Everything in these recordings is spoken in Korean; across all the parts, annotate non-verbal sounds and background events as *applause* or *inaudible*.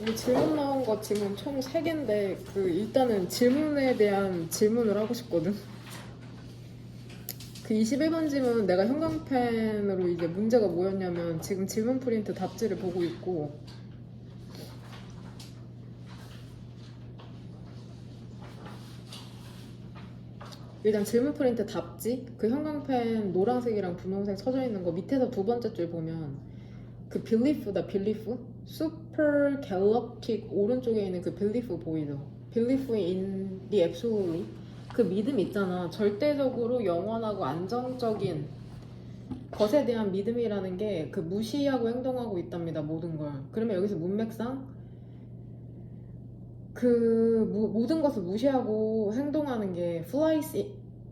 우리 질문 나온 거 지금 총 3개인데 그 일단은 질문에 대한 질문을 하고 싶거든. 그 21번 질문 내가 형광펜으로 이제 문제가 뭐였냐면 지금 질문 프린트 답지를 보고 있고 일단 질문 프린트 답지 그 형광펜 노란색이랑 분홍색 서져 있는 거 밑에서 두 번째 줄 보면 그 belief다 belief super galactic 오른쪽에 있는 그 belief 보이죠? belief in the absolutely 그 믿음 있잖아. 절대적으로 영원하고 안정적인 것에 대한 믿음이라는 게 그 무시하고 행동하고 있답니다 모든 걸. 그러면 여기서 문맥상 그 무- 모든 것을 무시하고 행동하는 게 flies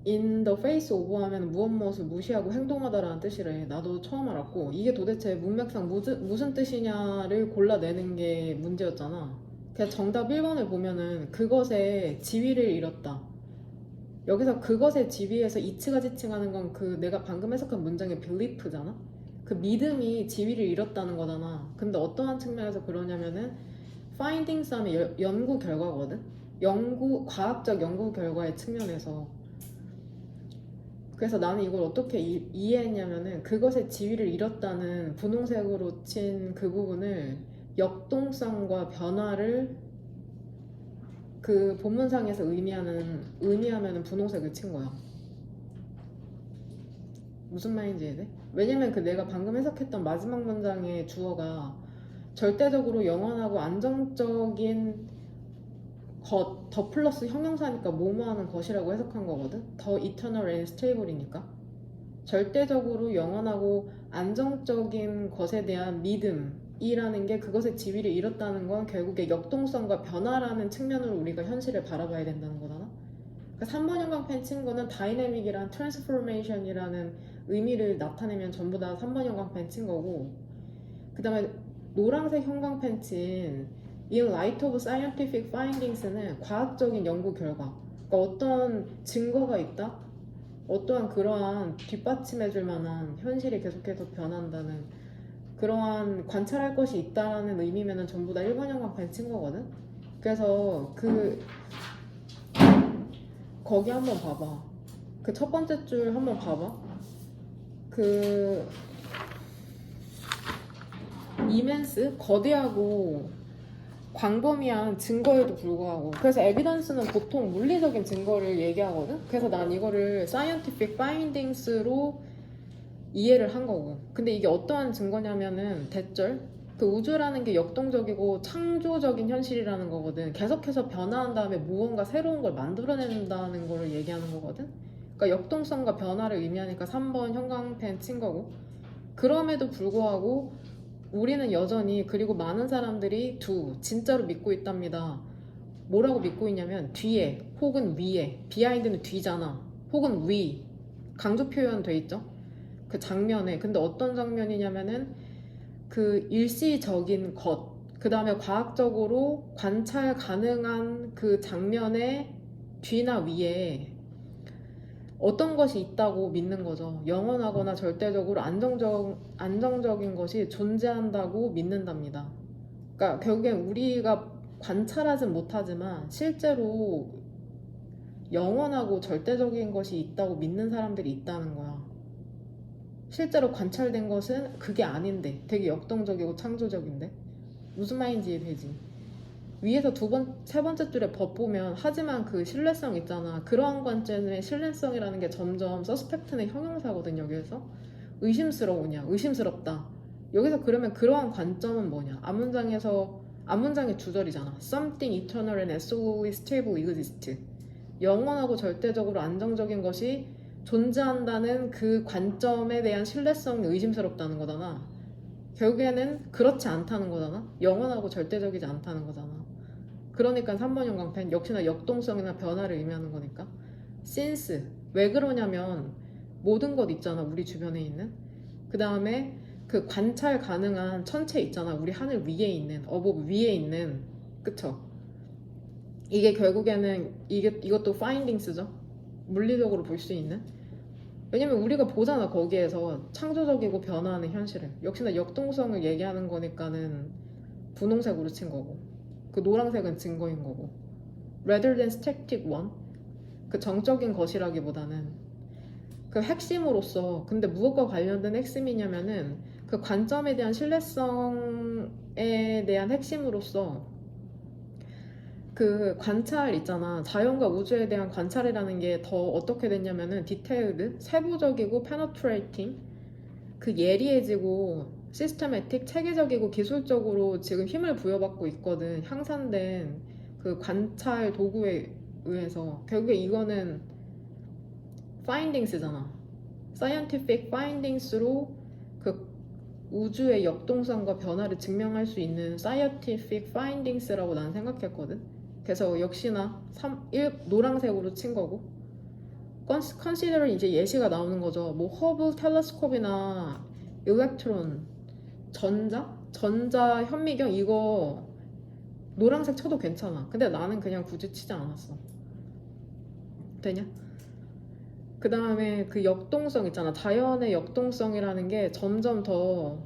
in the face of 하면 무엇 무엇을 무시하고 행동하다라는 뜻이래. 나도 처음 알았고 이게 도대체 문맥상 무슨, 무슨 뜻이냐를 골라내는 게 문제였잖아. 그냥 정답 1번을 보면은 그것의 지위를 잃었다. 여기서 그것의 지위에서 이치가 지칭하는 건 그 내가 방금 해석한 문장의 belief잖아. 그 믿음이 지위를 잃었다는 거잖아. 근데 어떠한 측면에서 그러냐면은 findings 하면 여- 연구 결과거든. 연구 과학적 연구 결과의 측면에서 그래서 나는 이걸 어떻게 이, 이해했냐면은 그것의 지위를 잃었다는 분홍색으로 친 그 부분을 역동성과 변화를 그 본문상에서 의미하는 의미하면은 분홍색을 친 거야. 무슨 말인지 이해돼? 왜냐면 그 내가 방금 해석했던 마지막 문장의 주어가 절대적으로 영원하고 안정적인 것, 더 플러스 형용사니까 뭐뭐하는 것이라고 해석한 거거든. 더 eternal and stable이니까. 절대적으로 영원하고 안정적인 것에 대한 믿음이라는 게 그것의 지위를 잃었다는 건 결국에 역동성과 변화라는 측면으로 우리가 현실을 바라봐야 된다는 거잖아. 그러니까 3번 형광펜 친 거는 다이내믹이란 트랜스포메이션이라는 의미를 나타내면 전부 다 3번 형광펜 친 거고 그 다음에 노란색 형광펜 친 In Light of Scientific Findings는 과학적인 연구 결과. 그러니까 어떤 증거가 있다? 어떠한 그러한 뒷받침해 줄 만한 현실이 계속해서 변한다는 그러한 관찰할 것이 있다라는 의미면은 전부 다 1번 형광펜 친 거거든? 그래서 그 거기 한번 봐봐. 그 첫 번째 줄 한번 봐봐. 그 이멘스 거대하고 광범위한 증거에도 불구하고. 그래서 에비던스는 보통 물리적인 증거를 얘기하거든? 그래서 난 이거를 scientific findings로 이해를 한 거고. 근데 이게 어떠한 증거냐면은 대절? 그 우주라는 게 역동적이고 창조적인 현실이라는 거거든. 계속해서 변화한 다음에 무언가 새로운 걸 만들어낸다는 거를 얘기하는 거거든? 그러니까 역동성과 변화를 의미하니까 3번 형광펜 친 거고. 그럼에도 불구하고 우리는 여전히 그리고 많은 사람들이 두 진짜로 믿고 있답니다. 뭐라고 믿고 있냐면 뒤에 혹은 위에 비하인드는 뒤잖아. 혹은 위 강조 표현 돼 있죠. 그 장면에 근데 어떤 장면이냐면은 그 일시적인 것. 그 다음에 과학적으로 관찰 가능한 그 장면의 뒤나 위에 어떤 것이 있다고 믿는 거죠. 영원하거나 절대적으로 안정적, 안정적인 것이 존재한다고 믿는답니다. 그러니까 결국엔 우리가 관찰하진 못하지만 실제로 영원하고 절대적인 것이 있다고 믿는 사람들이 있다는 거야. 실제로 관찰된 것은 그게 아닌데 되게 역동적이고 창조적인데 무슨 말인지 이해되지? 위에서 두 번, 세 번째 줄에 법 보면 하지만 그 신뢰성 있잖아. 그러한 관점의 신뢰성이라는 게 점점 서스펙트는 형용사거든 여기에서 의심스러우냐, 의심스럽다. 여기서 그러면 그러한 관점은 뭐냐? 앞문장에서 앞문장의 주절이잖아. Something eternal and absolutely stable exists. 영원하고 절대적으로 안정적인 것이 존재한다는 그 관점에 대한 신뢰성이 의심스럽다는 거잖아. 결국에는 그렇지 않다는 거잖아. 영원하고 절대적이지 않다는 거잖아. 그러니까 3번 형광펜 역시나 역동성이나 변화를 의미하는 거니까. since 왜 그러냐면 모든 것 있잖아. 우리 주변에 있는. 그 다음에 그 관찰 가능한 천체 있잖아. 우리 하늘 위에 있는 어복 위에 있는 그쵸? 이게 결국에는 이게 이것도 파인딩스죠. 물리적으로 볼 수 있는. 왜냐면 우리가 보잖아 거기에서 창조적이고 변화하는 현실을 역시나 역동성을 얘기하는 거니까는 분홍색으로 친 거고 그 노란색은 증거인 거고. Rather than static one 그 정적인 것이라기보다는 그 핵심으로서 근데 무엇과 관련된 핵심이냐면은 그 관점에 대한 신뢰성에 대한 핵심으로서 그 관찰 있잖아. 자연과 우주에 대한 관찰이라는 게 더 어떻게 됐냐면은 디테일드 세부적이고 페너트레이팅 그 예리해지고 시스테매틱 체계적이고 기술적으로 지금 힘을 부여받고 있거든. 향상된 그 관찰 도구에 의해서. 결국에 이거는 findings잖아. scientific findings로 그 우주의 역동성과 변화를 증명할 수 있는 scientific findings라고 난 생각했거든. 그래서 역시나 3, 1, 노란색으로 친 거고. 컨시- consider은 이제 예시가 나오는 거죠. 뭐 허블 텔레스콥이나 일렉트론 전자? 전자 현미경 이거 노란색 쳐도 괜찮아. 근데 나는 그냥 굳이 치지 않았어. 되냐? 그 다음에 그 역동성 있잖아. 자연의 역동성이라는 게 점점 더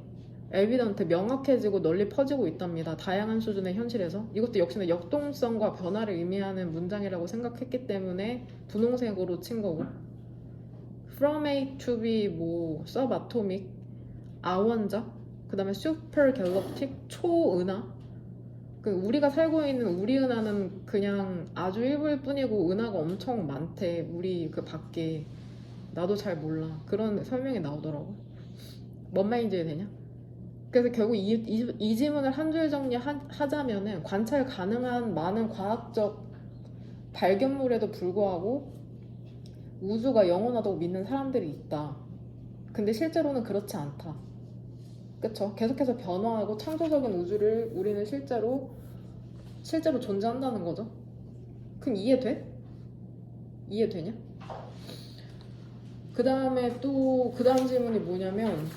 에비던트 명확해지고 널리 퍼지고 있답니다. 다양한 수준의 현실에서. 이것도 역시나 역동성과 변화를 의미하는 문장이라고 생각했기 때문에 분홍색으로 친 거고. From A to B 뭐 subatomic 아원자 그 다음에 슈퍼 갤럭틱 초은하? 그 우리가 살고 있는 우리 은하는 그냥 아주 일부일 뿐이고 은하가 엄청 많대 우리 그 밖에. 나도 잘 몰라. 그런 설명이 나오더라고 뭔 말인지 이해되냐? 그래서 결국 이, 이, 이 질문을 한 줄 정리하자면은 관찰 가능한 많은 과학적 발견물에도 불구하고 우주가 영원하다고 믿는 사람들이 있다. 근데 실제로는 그렇지 않다 그쵸? 계속해서 변화하고 창조적인 우주를 우리는 실제로 실제로 존재한다는 거죠. 그럼 이해돼? 이해되냐? 그 다음에 또 그 다음 질문이 뭐냐면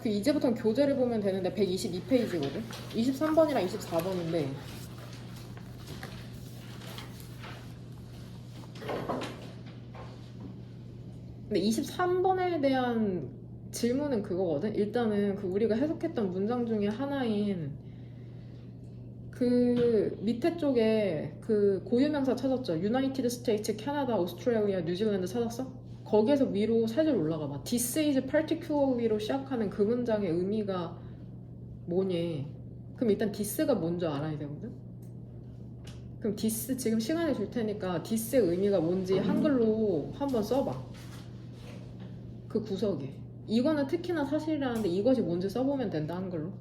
그 이제부터는 교재를 보면 되는데 122페이지거든. 23번이랑 24번인데 근데 23번에 대한 질문은 그거거든. 일단은 그 우리가 해석했던 문장 중에 하나인 그 밑에 쪽에 그 고유명사 찾았죠. 유나이티드 스테이츠, 캐나다, 오스트레일리아, 뉴질랜드 찾았어? 거기에서 위로 세줄 올라가 봐. This is particularly로 시작하는 그 문장의 의미가 뭐니? 그럼 일단 this가 뭔지 알아야 되거든. 그럼 this 지금 시간을 줄 테니까 this의 의미가 뭔지 한글로 한번 써봐. 그 구석에. 이거는 특히나 사실이라는데 이것이 뭔지 써보면 된다 한글로.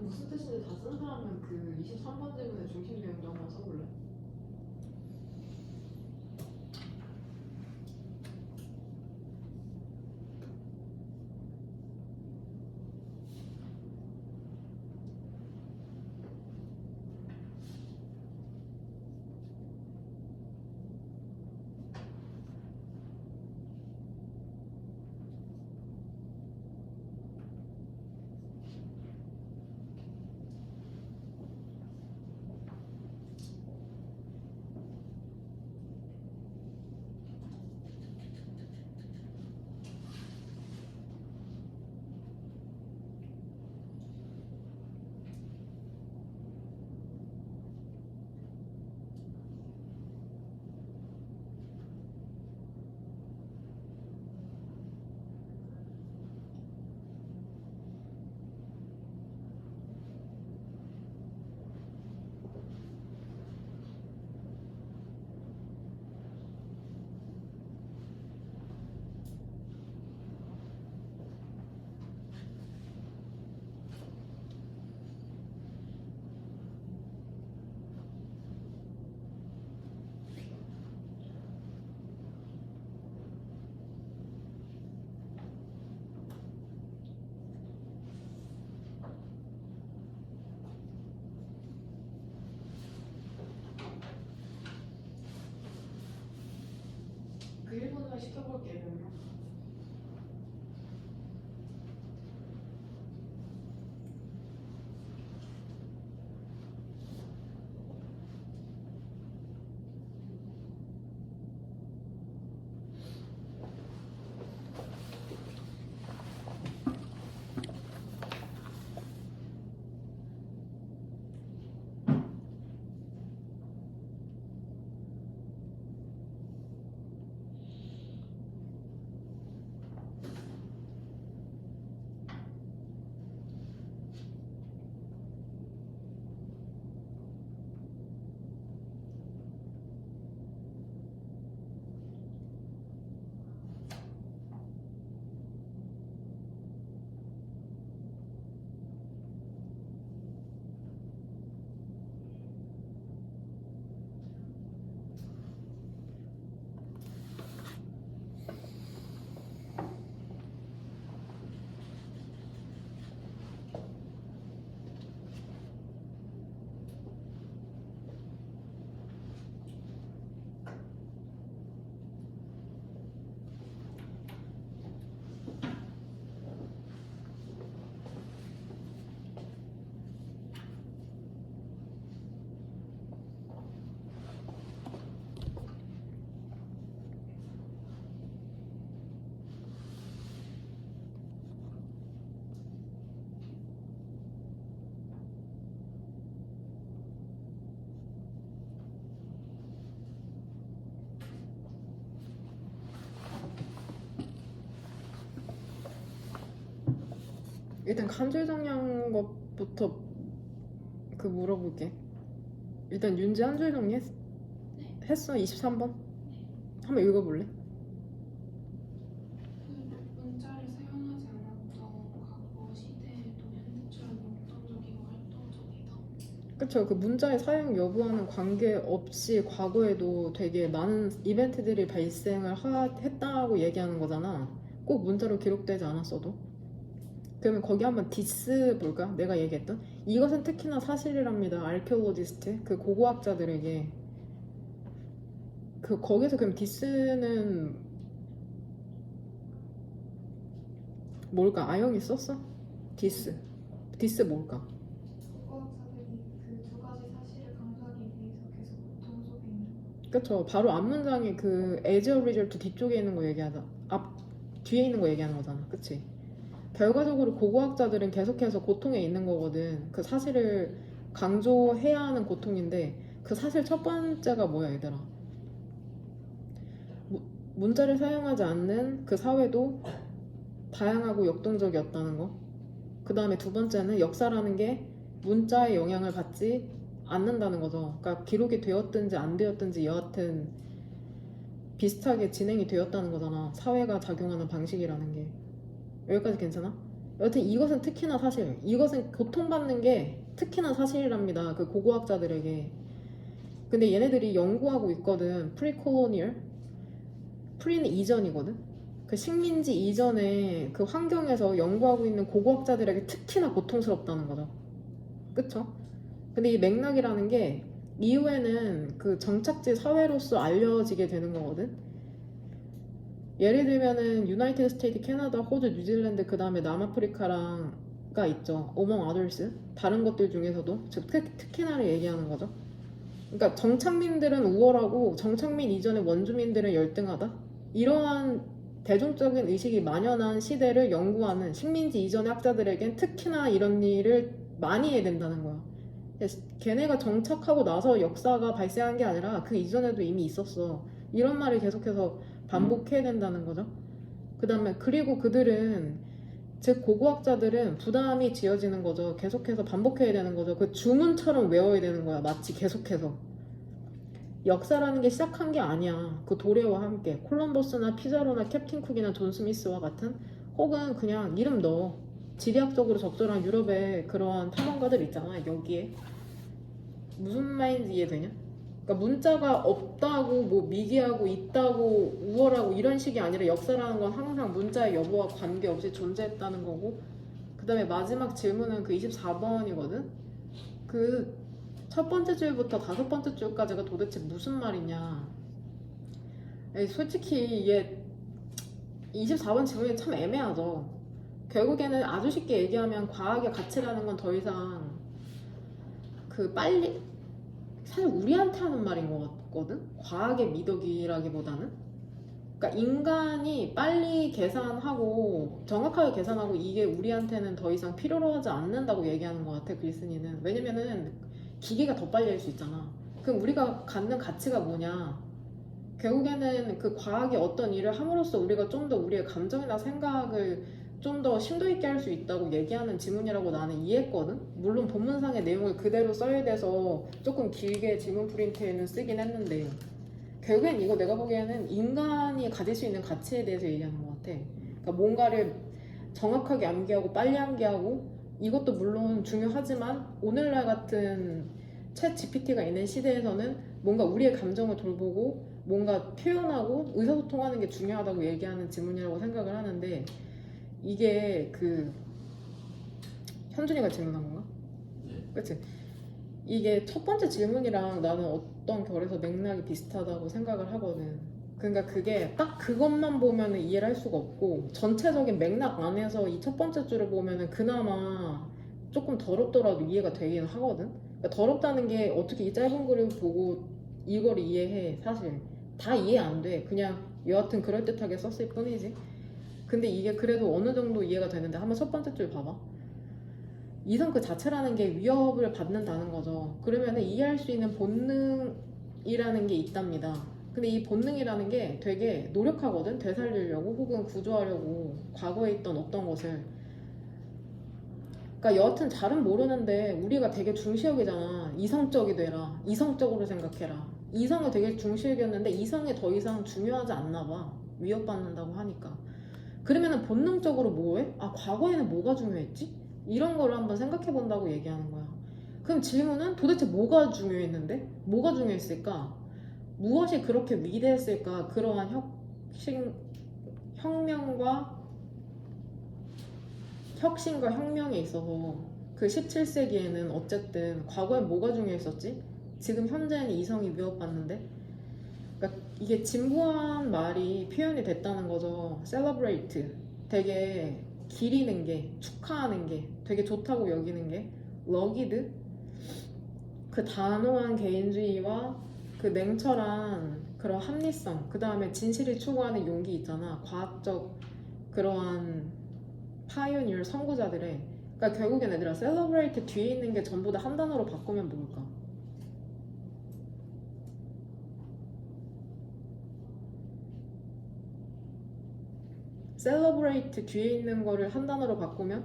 무슨 뜻인지 다 쓴 사람은 그 23번 질문의 중심 내용도 한번 써볼래? 지켜볼게요. 일단 간질 정리한 것부터 그 물어볼게. 일단 윤지 한 줄 정리 했, 했어? 23번? 한번 읽어볼래? 그 문자를 사용하지 않았던 과거 시대에도 현재처럼 역동적이고 활동적이다. 그쵸. 그 문자의 사용 여부와는 관계없이 과거에도 되게 많은 이벤트들이 발생을 하, 했다고 얘기하는 거잖아. 꼭 문자로 기록되지 않았어도. 그러면 거기 한번 디스 볼까? 내가 얘기했던 이것은 특히나 사실이랍니다. 알케올로지스트 그 고고학자들에게 그 거기서 그럼 디스는 뭘까? 아영이 썼어? 디스 디스 뭘까? 그 그쵸. 바로 앞 문장이 그 as a result 뒤쪽에 있는 거 얘기하자. 앞 뒤에 있는 거 얘기하는 거잖아. 그치? 결과적으로 고고학자들은 계속해서 고통에 있는 거거든. 그 사실을 강조해야 하는 고통인데 그 사실 첫 번째가 뭐야, 얘들아? 무- 문자를 사용하지 않는 그 사회도 다양하고 역동적이었다는 거. 그 다음에 두 번째는 역사라는 게 문자의 영향을 받지 않는다는 거죠. 그러니까 기록이 되었든지 안 되었든지 여하튼 비슷하게 진행이 되었다는 거잖아. 사회가 작용하는 방식이라는 게. 여기까지 괜찮아? 여튼 이것은 특히나 사실. 이것은 고통받는 게 특히나 사실이랍니다. 그 고고학자들에게. 근데 얘네들이 연구하고 있거든. 프리콜로니얼. 프리는 이전이거든. 그 식민지 이전에 그 환경에서 연구하고 있는 고고학자들에게 특히나 고통스럽다는 거죠. 그쵸? 근데 이 맥락이라는 게 이후에는 그 정착지 사회로서 알려지게 되는 거거든. 예를 들면은 유나이티드 스테이트, 캐나다, 호주, 뉴질랜드 그 다음에 남아프리카랑가 있죠. 어몽 아더스 다른 것들 중에서도 즉 특, 특히나를 얘기하는 거죠. 그러니까 정착민들은 우월하고 정착민 이전의 원주민들은 열등하다. 이러한 대중적인 의식이 만연한 시대를 연구하는 식민지 이전의 학자들에겐 특히나 이런 일을 많이 해야 된다는 거야. 걔네가 정착하고 나서 역사가 발생한 게 아니라 그 이전에도 이미 있었어. 이런 말을 계속해서 반복해야 된다는 거죠. 그 다음에 그리고 그들은 즉 고고학자들은 부담이 지어지는 거죠. 계속해서 반복해야 되는 거죠. 그 주문처럼 외워야 되는 거야. 마치 계속해서. 역사라는 게 시작한 게 아니야. 그 도래와 함께 콜럼버스나 피자로나 캡틴 쿡이나 존 스미스와 같은 혹은 그냥 이름 넣어 지리학적으로 적절한 유럽의 그러한 탐험가들 있잖아. 여기에 무슨 말인지 이해되냐? 그러니까 문자가 없다고 뭐 미개하고 있다고 우월하고 이런 식이 아니라 역사라는 건 항상 문자의 여부와 관계없이 존재했다는 거고 그 다음에 마지막 질문은 그 24번이거든 그 첫 번째 줄부터 다섯 번째 줄까지가 도대체 무슨 말이냐 에이, 솔직히 이게 24번 질문이 참 애매하죠. 결국에는 아주 쉽게 얘기하면 과학의 가치라는 건 더 이상 그 빨리 사실 우리한테 하는 말인 것 같거든. 과학의 미덕이라기보다는 그러니까 인간이 빨리 계산하고 정확하게 계산하고 이게 우리한테는 더 이상 필요로 하지 않는다고 얘기하는 것 같아 글쓴이는 왜냐면은 기계가 더 빨리 할 수 있잖아. 그럼 우리가 갖는 가치가 뭐냐? 결국에는 그 과학이 어떤 일을 함으로써 우리가 좀 더 우리의 감정이나 생각을 좀 더 심도 있게 할 수 있다고 얘기하는 지문이라고 나는 이해했거든. 물론 본문상의 내용을 그대로 써야 돼서 조금 길게 지문 프린트에는 쓰긴 했는데 결국엔 이거 내가 보기에는 인간이 가질 수 있는 가치에 대해서 얘기하는 것 같아. 그러니까 뭔가를 정확하게 암기하고 빨리 암기하고 이것도 물론 중요하지만 오늘날 같은 챗 GPT가 있는 시대에서는 뭔가 우리의 감정을 돌보고 뭔가 표현하고 의사소통하는 게 중요하다고 얘기하는 지문이라고 생각을 하는데 이게 그 현준이가 질문한 건가? 네. 그치? 이게 첫 번째 질문이랑 나는 어떤 결에서 맥락이 비슷하다고 생각을 하거든. 그러니까 그게 딱 그것만 보면은 이해를 할 수가 없고 전체적인 맥락 안에서 이 첫 번째 줄을 보면은 그나마 조금 더럽더라도 이해가 되긴 하거든. 그러니까 더럽다는 게 어떻게 이 짧은 글을 보고 이걸 이해해 사실 다 이해 안 돼. 그냥 여하튼 그럴 듯하게 썼을 뿐이지. 근데 이게 그래도 어느 정도 이해가 되는데 한번 첫 번째 줄 봐봐. 이성 그 자체라는 게 위협을 받는다는 거죠. 그러면 이해할 수 있는 본능이라는 게 있답니다. 근데 이 본능이라는 게 되게 노력하거든. 되살리려고 혹은 구조하려고 과거에 있던 어떤 것을. 그러니까 여하튼 잘은 모르는데 우리가 되게 중시 여기잖아. 이성적이 되라. 이성적으로 생각해라. 이성을 되게 중시 여겼는데 이성이 더 이상 중요하지 않나 봐. 위협받는다고 하니까. 그러면은 본능적으로 뭐해? 아 과거에는 뭐가 중요했지? 이런 거를 한번 생각해 본다고 얘기하는 거야. 그럼 질문은 도대체 뭐가 중요했는데? 뭐가 중요했을까? 무엇이 그렇게 위대했을까? 그러한 혁신, 혁명과 혁신과 혁명에 있어서 그 17세기에는 어쨌든 과거에 뭐가 중요했었지? 지금 현재는 이성이 위협받는데? 이게 진부한 말이 표현이 됐다는 거죠. celebrate. 되게 기리는 게, 축하하는 게, 되게 좋다고 여기는 게, 러기드. 그 단호한 개인주의와 그 냉철한 그런 합리성, 그 다음에 진실을 추구하는 용기 있잖아. 과학적 그러한 파이오니어 선구자들의. 그러니까 결국엔 얘들아, celebrate 뒤에 있는 게 전부 다 한 단어로 바꾸면 뭘까? Celebrate 뒤에 있는 거를 한 단어로 바꾸면?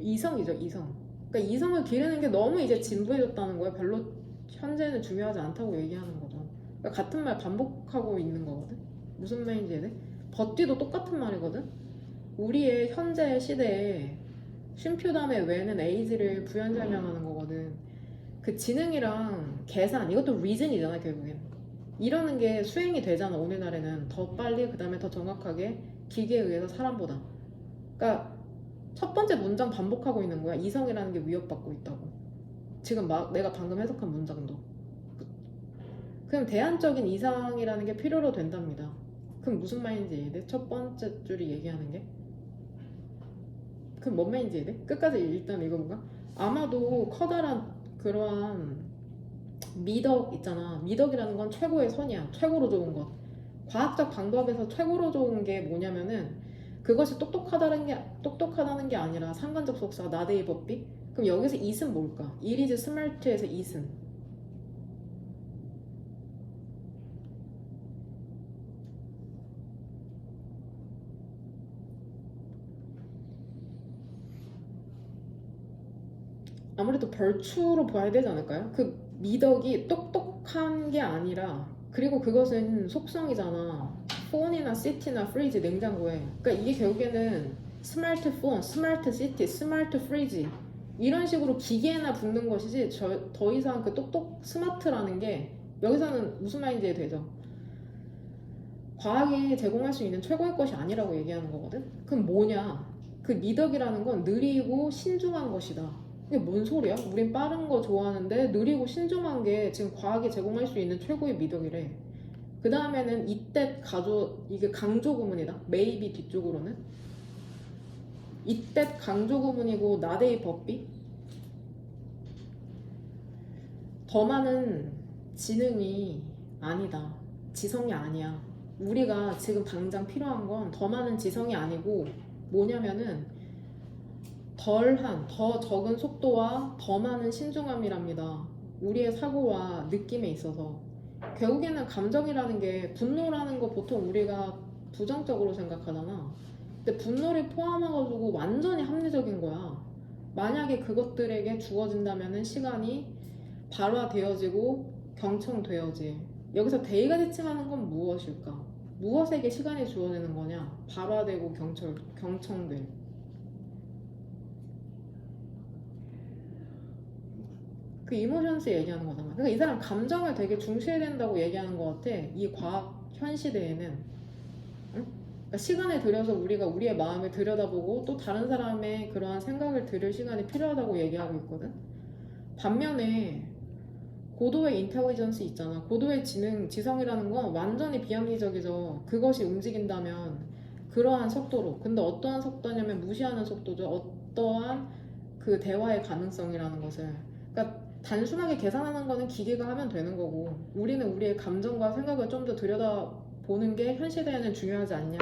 이성이죠 이성. 그러니까 이성을 기르는 게 너무 이제 진부해졌다는 거예요. 별로 현재는 중요하지 않다고 얘기하는 거죠. 그러니까 같은 말 반복하고 있는 거거든? 무슨 말인지 이해? 버티도 똑같은 말이거든? 우리의 현재 시대에 쉼표 다음에 왜는 에이즈를 부연 설명하는 거거든. 그 지능이랑 계산 이것도 리즌이잖아 결국엔 이러는 게 수행이 되잖아 오늘날에는. 더 빨리 그 다음에 더 정확하게 기계에 의해서 사람보다. 그러니까 첫 번째 문장 반복하고 있는 거야. 이성이라는 게 위협받고 있다고. 지금 막 내가 방금 해석한 문장도. 그럼 대안적인 이상이라는 게 필요로 된답니다. 그럼 무슨 말인지 이해돼? 첫 번째 줄이 얘기하는 게? 그럼 뭔 말인지 이해돼? 끝까지 일단 읽어볼까? 아마도 커다란 그러한 미덕 있잖아. 미덕이라는 건 최고의 선이야. 최고로 좋은 것. 과학적 방법에서 최고로 좋은 게 뭐냐면은 그것이 똑똑하다는 게 똑똑하다는 게 아니라 상관적 속사 나데이 법비. 그럼 여기서 이은 뭘까? 이리즈 스마트에서 이은. 아무래도 벌추로 봐야 되지 않을까요? 그 미덕이 똑똑한 게 아니라 그리고 그것은 속성이잖아. 폰이나 시티나 프리지 냉장고에. 그러니까 이게 결국에는 스마트폰, 스마트 시티, 스마트 프리지 이런 식으로 기계에나 붙는 것이지 저, 더 이상 그 똑똑 스마트라는 게 여기서는 무슨 말인지 되죠? 과학이 제공할 수 있는 최고의 것이 아니라고 얘기하는 거거든. 그럼 뭐냐? 그 미덕이라는 건 느리고 신중한 것이다. 이게 뭔 소리야? 우린 빠른 거 좋아하는데 느리고 신중한 게 지금 과학이 제공할 수 있는 최고의 미덕이래. 그 다음에는 이때 가조 이게 강조 구문이다. maybe 뒤쪽으로는 이때 강조 구문이고 나데이 법비 더 많은 지능이 아니다. 지성이 아니야. 우리가 지금 당장 필요한 건 더 많은 지성이 아니고 뭐냐면은 덜한, 더 적은 속도와 더 많은 신중함이랍니다. 우리의 사고와 느낌에 있어서. 결국에는 감정이라는 게 분노라는 거 보통 우리가 부정적으로 생각하잖아. 근데 분노를 포함해가지고 완전히 합리적인 거야. 만약에 그것들에게 주어진다면은 시간이 발화되어지고 경청되어지. 여기서 대의가 지칭하는 건 무엇일까? 무엇에게 시간이 주어지는 거냐? 발화되고 경청, 경청될. 그 이모션스 얘기하는 거잖아. 그러니까 이 사람 감정을 되게 중시해야 된다고 얘기하는 것 같아. 이 과학 현 시대에는. 응? 그러니까 시간을 들여서 우리가 우리의 마음을 들여다보고 또 다른 사람의 그러한 생각을 들을 시간이 필요하다고 얘기하고 있거든. 반면에 고도의 인텔리전스 있잖아. 고도의 지능, 지성이라는 건 완전히 비합리적이죠. 그것이 움직인다면 그러한 속도로. 근데 어떠한 속도냐면 무시하는 속도죠. 어떠한 그 대화의 가능성이라는 것을. 단순하게 계산하는 거는 기계가 하면 되는 거고 우리는 우리의 감정과 생각을 좀 더 들여다 보는 게 현 시대에는 중요하지 않냐.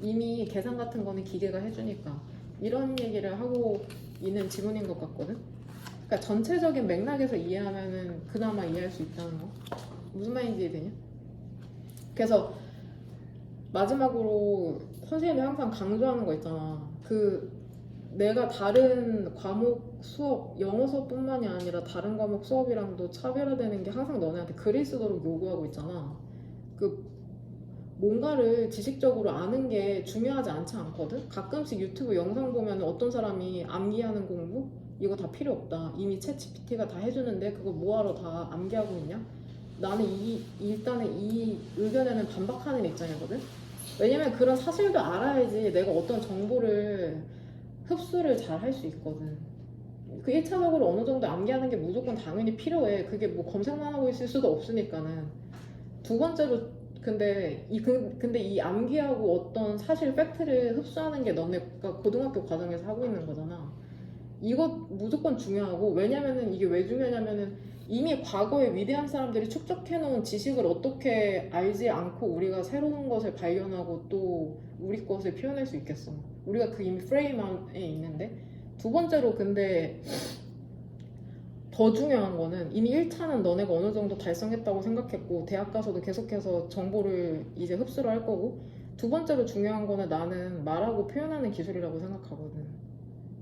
이미 계산 같은 거는 기계가 해주니까 이런 얘기를 하고 있는 지문인 것 같거든. 그러니까 전체적인 맥락에서 이해하면은 그나마 이해할 수 있다는 거. 무슨 말인지 이해되냐? 그래서 마지막으로 선생님이 항상 강조하는 거 있잖아. 그 내가 다른 과목 수업, 영어 수업뿐만이 아니라 다른 과목 수업이랑도 차별화되는 게 항상 너네한테 글을 쓰도록 요구하고 있잖아. 그 뭔가를 지식적으로 아는 게 중요하지 않지 않거든? 가끔씩 유튜브 영상 보면 어떤 사람이 암기하는 공부? 이거 다 필요 없다. 이미 챗 GPT가 다 해주는데 그거 뭐하러 다 암기하고 있냐? 나는 이, 일단은 이 의견에는 반박하는 입장이거든? 왜냐면 그런 사실도 알아야지 내가 어떤 정보를 흡수를 잘 할 수 있거든. 그 1차적으로 어느 정도 암기하는 게 무조건 당연히 필요해. 그게 뭐 검색만 하고 있을 수도 없으니까는. 두 번째로 근데 이 그- 근데 이 암기하고 어떤 사실 팩트를 흡수하는 게 너네가 고등학교 과정에서 하고 있는 거잖아. 이거 무조건 중요하고 왜냐면은 이게 왜 중요하냐면은 이미 과거에 위대한 사람들이 축적해놓은 지식을 어떻게 알지 않고 우리가 새로운 것을 발견하고 또 우리 것을 표현할 수 있겠어. 우리가 그 이미 프레임 안에 있는데 두 번째로 근데 더 중요한 거는 이미 1차는 너네가 어느 정도 달성했다고 생각했고 대학 가서도 계속해서 정보를 이제 흡수를 할 거고 두 번째로 중요한 거는 나는 말하고 표현하는 기술이라고 생각하거든.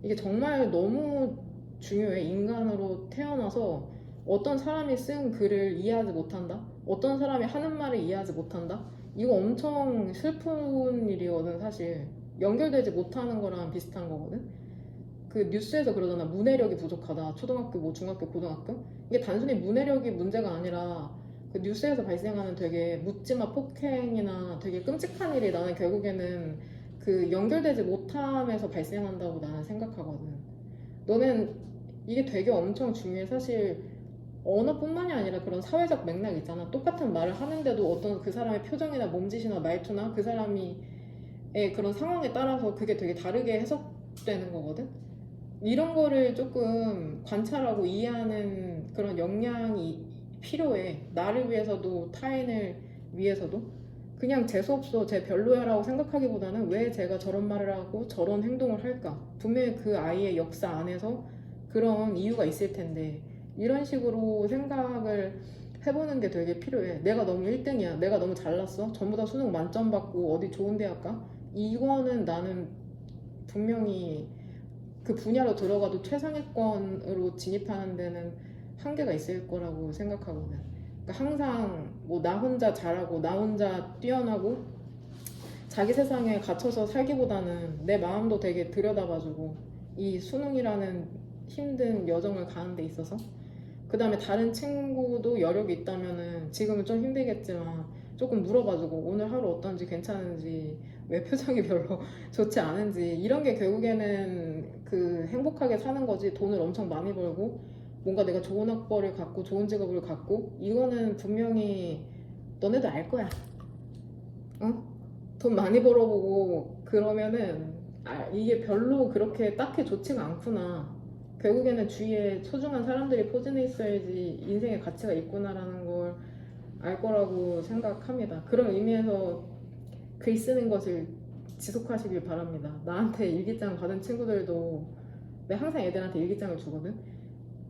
이게 정말 너무 중요해. 인간으로 태어나서 어떤 사람이 쓴 글을 이해하지 못한다? 어떤 사람이 하는 말을 이해하지 못한다? 이거 엄청 슬픈 일이거든, 사실. 연결되지 못하는 거랑 비슷한 거거든? 그 뉴스에서 그러잖아. 문해력이 부족하다. 초등학교, 뭐 중학교, 고등학교? 이게 단순히 문해력이 문제가 아니라 그 뉴스에서 발생하는 되게 묻지마 폭행이나 되게 끔찍한 일이 나는 결국에는 그 연결되지 못함에서 발생한다고 나는 생각하거든. 너는 이게 되게 엄청 중요해. 사실 언어뿐만이 아니라 그런 사회적 맥락 있잖아. 똑같은 말을 하는데도 어떤 그 사람의 표정이나 몸짓이나 말투나 그 사람이 의 그런 상황에 따라서 그게 되게 다르게 해석되는 거거든. 이런 거를 조금 관찰하고 이해하는 그런 역량이 필요해. 나를 위해서도 타인을 위해서도. 그냥 재수없어, 쟤 별로야라고 생각하기보다는 왜 제가 저런 말을 하고 저런 행동을 할까? 분명히 그 아이의 역사 안에서 그런 이유가 있을 텐데 이런 식으로 생각을 해보는 게 되게 필요해. 내가 너무 1등이야. 내가 너무 잘났어. 전부 다 수능 만점 받고 어디 좋은 대학 가? 이거는 나는 분명히 그 분야로 들어가도 최상위권으로 진입하는 데는 한계가 있을 거라고 생각하거든. 그러니까 항상 뭐 나 혼자 잘하고 나 혼자 뛰어나고 자기 세상에 갇혀서 살기보다는 내 마음도 되게 들여다봐주고 이 수능이라는 힘든 여정을 가는 데 있어서 그 다음에 다른 친구도 여력이 있다면은 지금은 좀 힘들겠지만 조금 물어봐주고 오늘 하루 어떤지 괜찮은지 왜 표정이 *laughs* 별로 좋지 않은지 이런 게 결국에는 그 행복하게 사는 거지 돈을 엄청 많이 벌고 뭔가 내가 좋은 학벌을 갖고 좋은 직업을 갖고 이거는 분명히 너네도 알 거야. 어? 돈 많이 벌어보고 그러면은 아, 이게 별로 그렇게 딱히 좋지가 않구나. 결국에는 주위에 소중한 사람들이 포진해 있어야지 인생의 가치가 있구나라는 걸 알 거라고 생각합니다. 그런 의미에서 글 쓰는 것을 지속하시길 바랍니다. 나한테 일기장 받은 친구들도 내가 항상 애들한테 일기장을 주거든.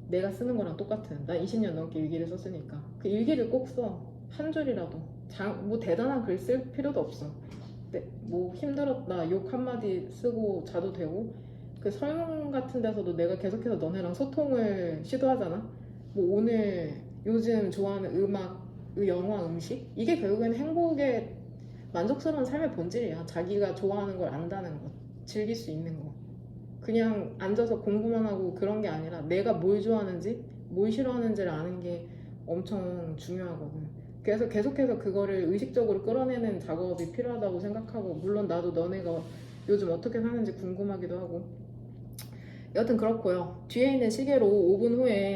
내가 쓰는 거랑 똑같은. 나 20년 넘게 일기를 썼으니까. 그 일기를 꼭 써. 한 줄이라도. 장, 뭐 대단한 글 쓸 필요도 없어. 네, 뭐 힘들었다. 욕 한마디 쓰고 자도 되고. 그 설문 같은 데서도 내가 계속해서 너네랑 소통을 시도하잖아. 뭐 오늘 요즘 좋아하는 음악, 그 영화, 음식? 이게 결국에는 행복의 만족스러운 삶의 본질이야. 자기가 좋아하는 걸 안다는 것. 즐길 수 있는 거. 그냥 앉아서 공부만 하고 그런 게 아니라 내가 뭘 좋아하는지, 뭘 싫어하는지를 아는 게 엄청 중요하거든. 그래서 계속해서 그거를 의식적으로 끌어내는 작업이 필요하다고 생각하고, 물론 나도 너네가 요즘 어떻게 사는지 궁금하기도 하고. 여튼 그렇고요. 뒤에 있는 시계로 5분 후에